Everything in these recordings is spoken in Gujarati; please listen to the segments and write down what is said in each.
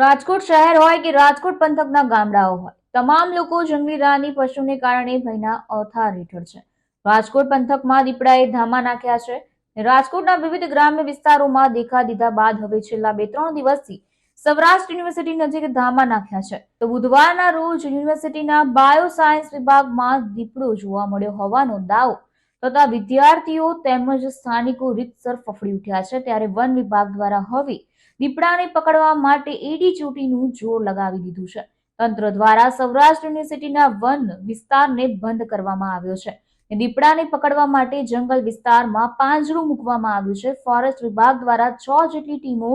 રાજકોટ શહેર હોય કે રાજકોટ પંથકના ગામડાઓ હોય, તમામ લોકો જંગલી રાની પશુને કારણે ભયના અવથાર હેઠળ છે. રાજકોટ પંથકમાં દીપડાએ ધામા નાખ્યા છે રાજકોટના વિવિધ ગ્રામ્ય વિસ્તારોમાં દેખા દીધા બાદ હવે છેલ્લા બે ત્રણ દિવસથી સૌરાષ્ટ્ર યુનિવર્સિટી નજીક ધામા નાખ્યા છે. તો બુધવારના રોજ યુનિવર્સિટીના બાયો સાયન્સ વિભાગમાં દીપડો જોવા મળ્યો હોવાનો દાવો તથા વિદ્યાર્થીઓ તેમજ સ્થાનિકો રીતસર ફફડી ઉઠ્યા છે. ત્યારે વન વિભાગ દ્વારા હવે દીપડાને પકડવા માટે એડી ચોટીનું જોર લગાવી દીધું છે. તંત્ર દ્વારા સૌરાષ્ટ્ર યુનિવર્સિટીના વન વિસ્તારને બંધ કરવામાં આવ્યો છે. દીપડાને પકડવા માટે જંગલ વિસ્તારમાં પાંજરું મૂકવામાં આવ્યું છે. ફોરેસ્ટ વિભાગ દ્વારા છ જેટલી ટીમો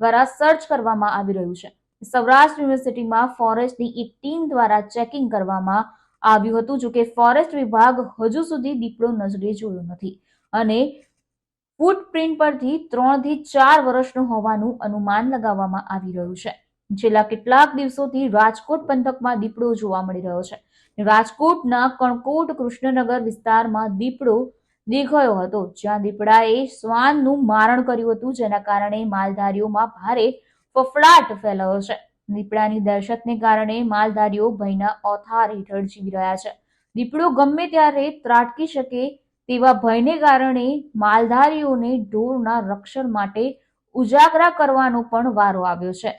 દ્વારા સર્ચ કરવામાં આવી રહ્યું છે. સૌરાષ્ટ્ર યુનિવર્સિટીમાં ફોરેસ્ટની એક ટીમ દ્વારા ચેકિંગ કરવામાં આવ્યું હતું, જોકે ફોરેસ્ટ વિભાગ હજુ સુધી દીપડો નજરે જોયો નથી. અને ફૂટપ્રિન્ટ પરથી ત્રણથી ચાર વર્ષનું હોવાનું અનુમાન લગાવવામાં આવી રહ્યું છે. છેલ્લા કેટલાક દિવસોથી રાજકોટ પંથકમાં દીપડો જોવા મળી રહ્યો છે. રાજકોટના કણકોટ કૃષ્ણનગર વિસ્તારમાં દીપડો દેખાયો હતો. જ્યાં દીપડાએ શ્વાનનું મારણ કર્યું હતું, જેના કારણે માલધારીઓમાં ભારે ફફડાટ ફેલાયો છે. દીપડાની દહેશતને કારણે માલધારીઓ ભયના ઓથાર હેઠળ જીવી રહ્યા છે. દીપડો ગમે ત્યારે ત્રાટકી શકે તેવા ભયને કારણે માલધારીઓને ઢોરના રક્ષણ માટે ઉજાગરા કરવાનો પણ વારો આવ્યો છે.